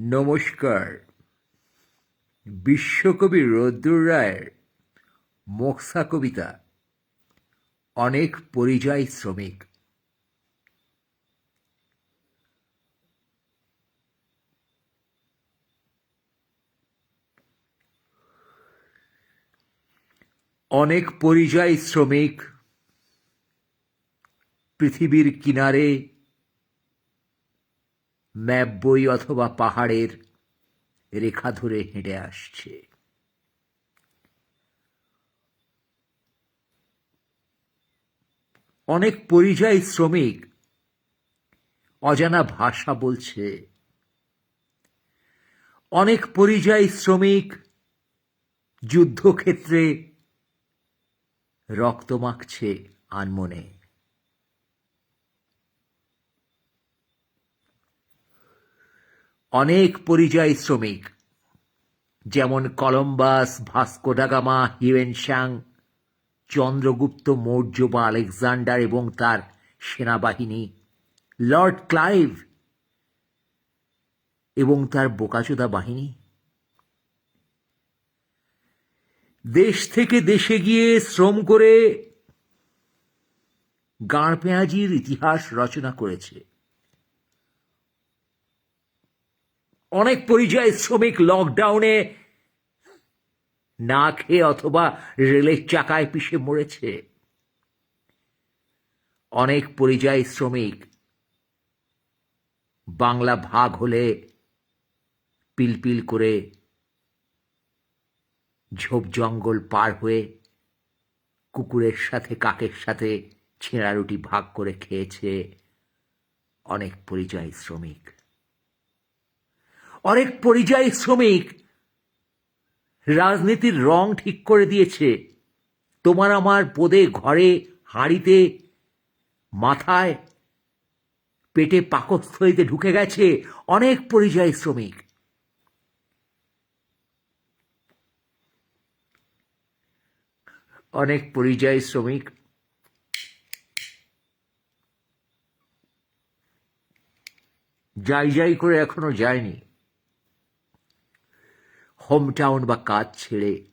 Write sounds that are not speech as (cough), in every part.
নমস্কার। বিশ্বকবি রদ্দুর রায়ের মোক্সা কবিতা অনেক পরিযায়ী শ্রমিক। অনেক পরিযায়ী শ্রমিক পৃথিবীর কিনারে ম্যাপ বই অথবা পাহাড়ের রেখা ধরে হেঁটে আসছে। অনেক পরিযায়ী শ্রমিক অজানা ভাষা বলছে। অনেক পরিযায়ী শ্রমিক যুদ্ধক্ষেত্রে রক্ত মাখছে আনমনে। অনেক পরিযায়ী শ্রমিক, যেমন Columbus, Vasco da Gama Hiuen Tsang Chandragupta Maurya বা আলেকজান্ডার এবং তার সেনাবাহিনী, লর্ড ক্লাইভ এবং তার বোকাচোদা বাহিনী। দেশ থেকে দেশে গিয়ে শ্রম করে গাঁড় পেঁয়াজির ইতিহাস রচনা করেছে। অনেক পরিযায়ী শ্রমিক লকডাউনে না খেয়ে অথবা রেলের চাকায় পিষে মরেছে। অনেক পরিযায়ী শ্রমিক বাংলা ভাগ হলে পিলপিল করে ঝোপ জঙ্গল পার হয়ে কুকুরের সাথে, কাকের সাথে ছেঁড়া রুটি ভাগ করে খেয়েছে অনেক পরিযায়ী শ্রমিক। অনেক পরিযায়ী শ্রমিক। রাজনীতির রং ঠিক করে দিয়েছে। তোমার আমার পদে ঘরে, হাঁড়িতে, মাথায়, পেটে পাকস্থলিতে ঢুকে গেছে অনেক পরিযায়ী শ্রমিক। অনেক পরিযায়ী শ্রমিক। যাই যাই করে এখনও যায়নি। হোম টাউন বা কাজ ছেড়ে।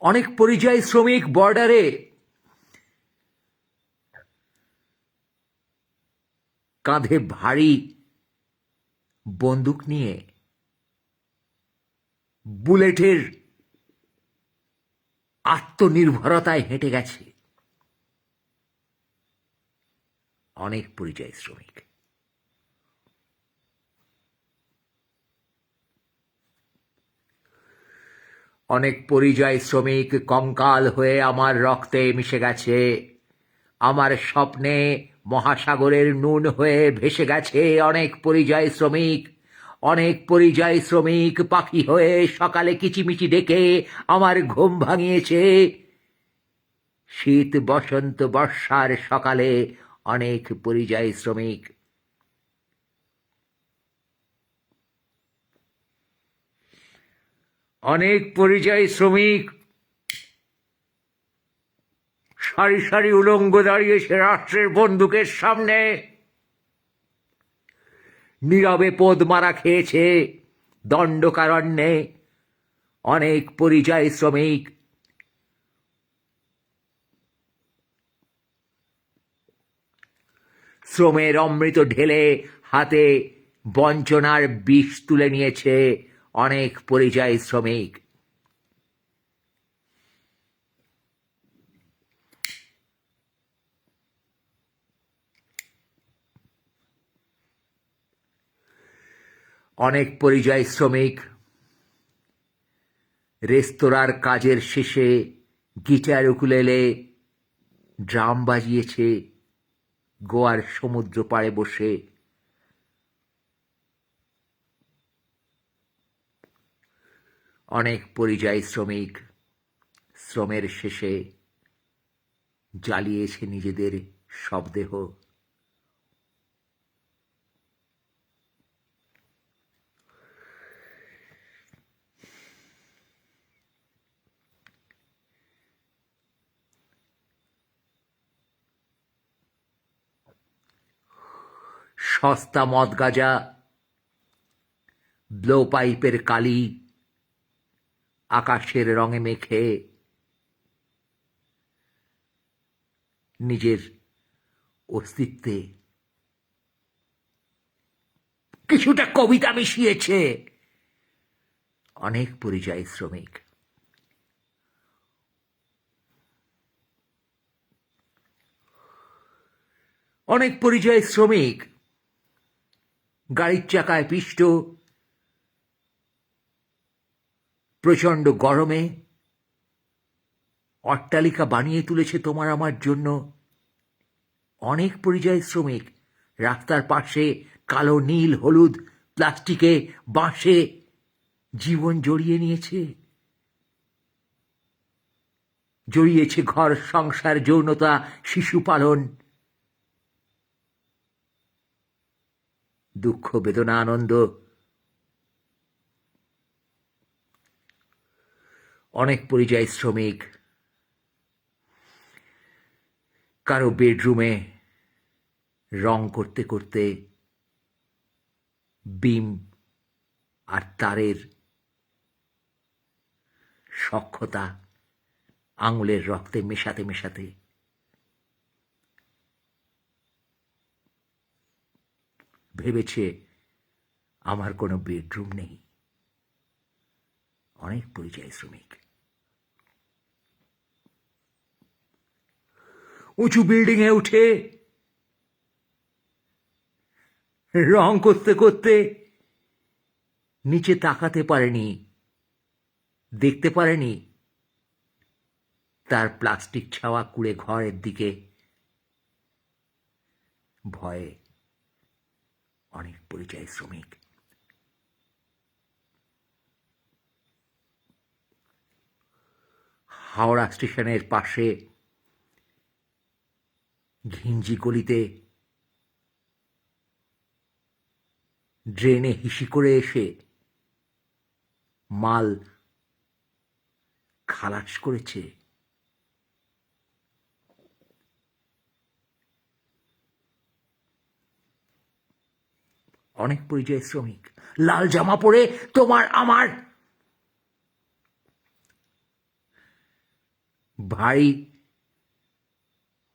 অনেক পরিযায়ী শ্রমিক বর্ডারে কাঁধে ভারী বন্দুক নিয়ে বুলেটের আত্মনির্ভরতায় হেঁটে গেছে। অনেক পরিযায়ী শ্রমিক। অনেক পরিযায়ী শ্রমিক কঙ্কাল হয়ে আমার রক্তে মিশে গেছে। আমার স্বপ্নে মহাসাগরের নুন হয়ে ভেসে গেছে অনেক পরিযায়ী শ্রমিক। অনেক পরিযায়ী শ্রমিক পাখি হয়ে সকালে কিচিমিচি ডেকে আমার ঘুম ভাঙিয়েছে। শীত বসন্ত বর্ষার সকালে অনেক পরিযায়ী শ্রমিক অনেক পরিযায়ী শ্রমিক সারি সারি উলঙ্গ দাঁড়িয়েছে রাষ্ট্রের বন্দুকের সামনে নীরবে পদ মারা খেয়েছে দণ্ডকারণ্যে অনেক পরিযায়ী শ্রমিক। শ্রমের অমৃত ঢেলে হাতে বঞ্চনার বিষ তুলে নিয়েছে অনেক পরিযায়ী শ্রমিক। অনেক পরিযায়ী শ্রমিক রেস্তোরাঁর কাজের শেষে গিটার উকুলেলে ড্রাম বাজিয়েছে, গোয়ার সমুদ্র পাড়ে বসে। অনেক পরিযায়ী শ্রমিক শ্রমের শেষে জ্বালিয়েছে নিজেদের শবদেহ সস্তা মদ গাঁজা ব্লো পাইপের কালি আকাশের রঙে মেখে। নিজের অস্তিত্বে কিছুটা কবিতা মিশিয়েছে অনেক পরিযায়ী শ্রমিক। অনেক পরিযায়ী শ্রমিক গাড়ির চাকায় পিষ্ট প্রচণ্ড গরমে অট্টালিকা বানিয়ে তুলেছে তোমার আমার জন্য। অনেক পরিযায়ী শ্রমিক রাস্তার পাশে কালো, নীল, হলুদ, প্লাস্টিকে বাঁশে জীবন জড়িয়ে নিয়েছে। জড়িয়েছে ঘর, সংসার, যৌনতা, শিশু পালন। দুঃখ, বেদনা, আনন্দ অনেক পরিযায়ী শ্রমিক। কারও বেডরুমে রং করতে করতে বিম আর তারের সক্ষতা আঙুলের রক্তে মেশাতে মেশাতে ভেবেছে আমার কোনো বেডরুম নেই। অনেক পরিযায়ী শ্রমিক। উঁচু বিল্ডিং এ উঠে রং করতে করতে নিচে তাকাতে পারেনি, দেখতে পারেনি। তার প্লাস্টিক ছাওয়া কুড়ে ঘরের দিকে ভয়ে অনেক পরিযায়ী শ্রমিক। হাওড়া স্টেশনের পাশে ঘিঞ্জি গলিতে ড্রেনে হিসি করে এসে মাল খালাস করেছে অনেক পরিযায়ী শ্রমিক। লাল জামা পরে তোমার আমার ভারী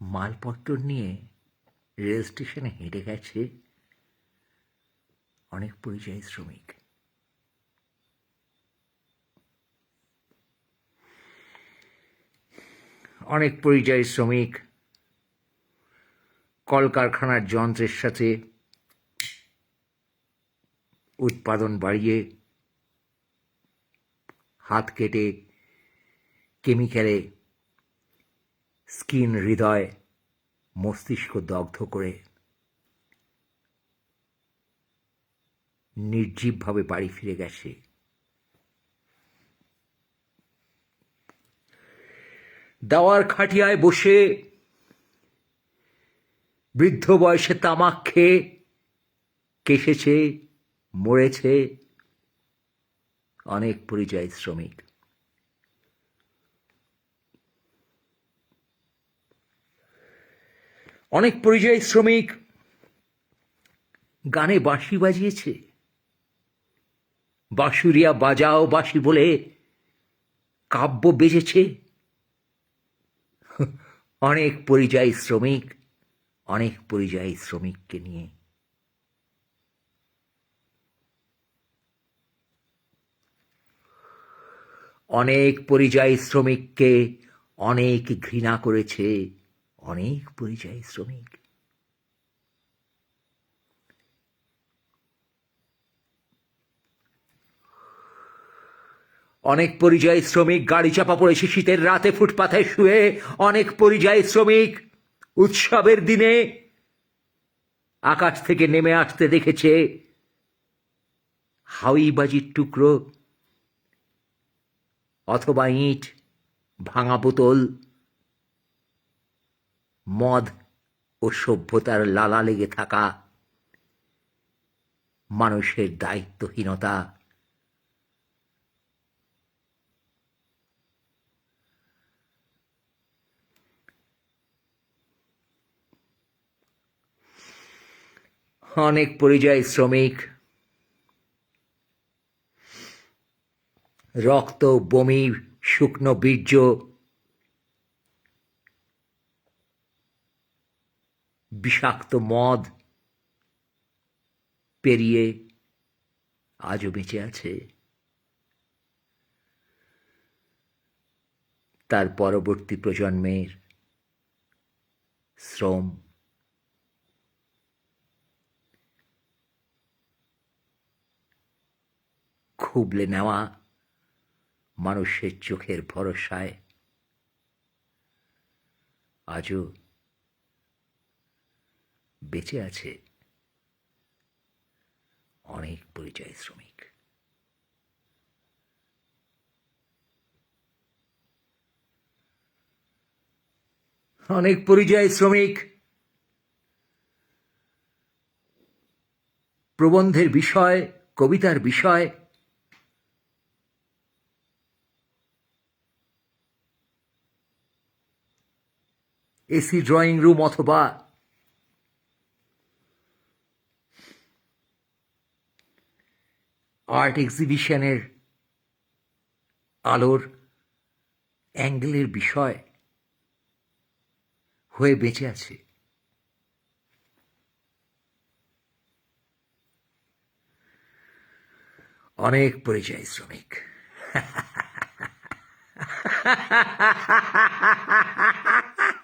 মালপত্র নিয়ে রেল স্টেশনে হেঁটে গেছে অনেক পরিযায়ী শ্রমিক। অনেক পরিযায়ী শ্রমিক কলকারখানার যন্ত্রের সাথে উৎপাদন বাড়িয়ে হাত কেটে কেমিক্যালে স্কিন হৃদয় মস্তিষ্ক দগ্ধ করে নির্জীবভাবে বাড়ি ফিরে গেছে। দাওয়ার খাটিয়ায় বসে বৃদ্ধ বয়সে তামাক খেয়ে কেসেছে মরেছে অনেক পরিযায়ী শ্রমিক। অনেক পরিযায়ী শ্রমিক গানে বাঁশি বাজিয়েছে। বাঁশুরিয়া বাজাও বাঁশি বলে কাব্য বেজেছে। (laughs) অনেক পরিযায়ী শ্রমিক, অনেক পরিযায়ী শ্রমিককে নিয়ে। অনেক পরিযায়ী শ্রমিককে অনেক ঘৃণা করেছে। অনেক পরিযায়ী শ্রমিক। অনেক পরিযায়ী শ্রমিক গাড়ি চাপা পড়েছে শীতের রাতে ফুটপাথে শুয়ে। অনেক পরিযায়ী শ্রমিক উৎসবের দিনে আকাশ থেকে নেমে আসতে দেখেছে হাউইবাজির টুকরো অথবা ইট ভাঙা বোতল। মদ ও সভ্যতার লালা লেগে থাকা মানুষের দায়িত্বহীনতা। অনেক পরিযায়ী শ্রমিক রক্ত, বমি, শুকনো বীর্য বিষাক্ত মদ পেরিয়ে আজও বেঁচে আছে। তার পরবর্তী প্রজন্মের শ্রম খুবলে নেওয়া মানুষের চোখের ভরসায় আজও বেঁচে আছে। অনেক পরিযায়ী শ্রমিক। অনেক পরিযায়ী শ্রমিক। প্রবন্ধের বিষয়, কবিতার বিষয়। এসি ড্রয়িং রুম অথবা আর্ট এক্সিবিশনের আলোর অ্যাঙ্গেলের বিষয় হয়ে বেঁচে আছে। অনেক পরিযায়ী শ্রমিক। (laughs)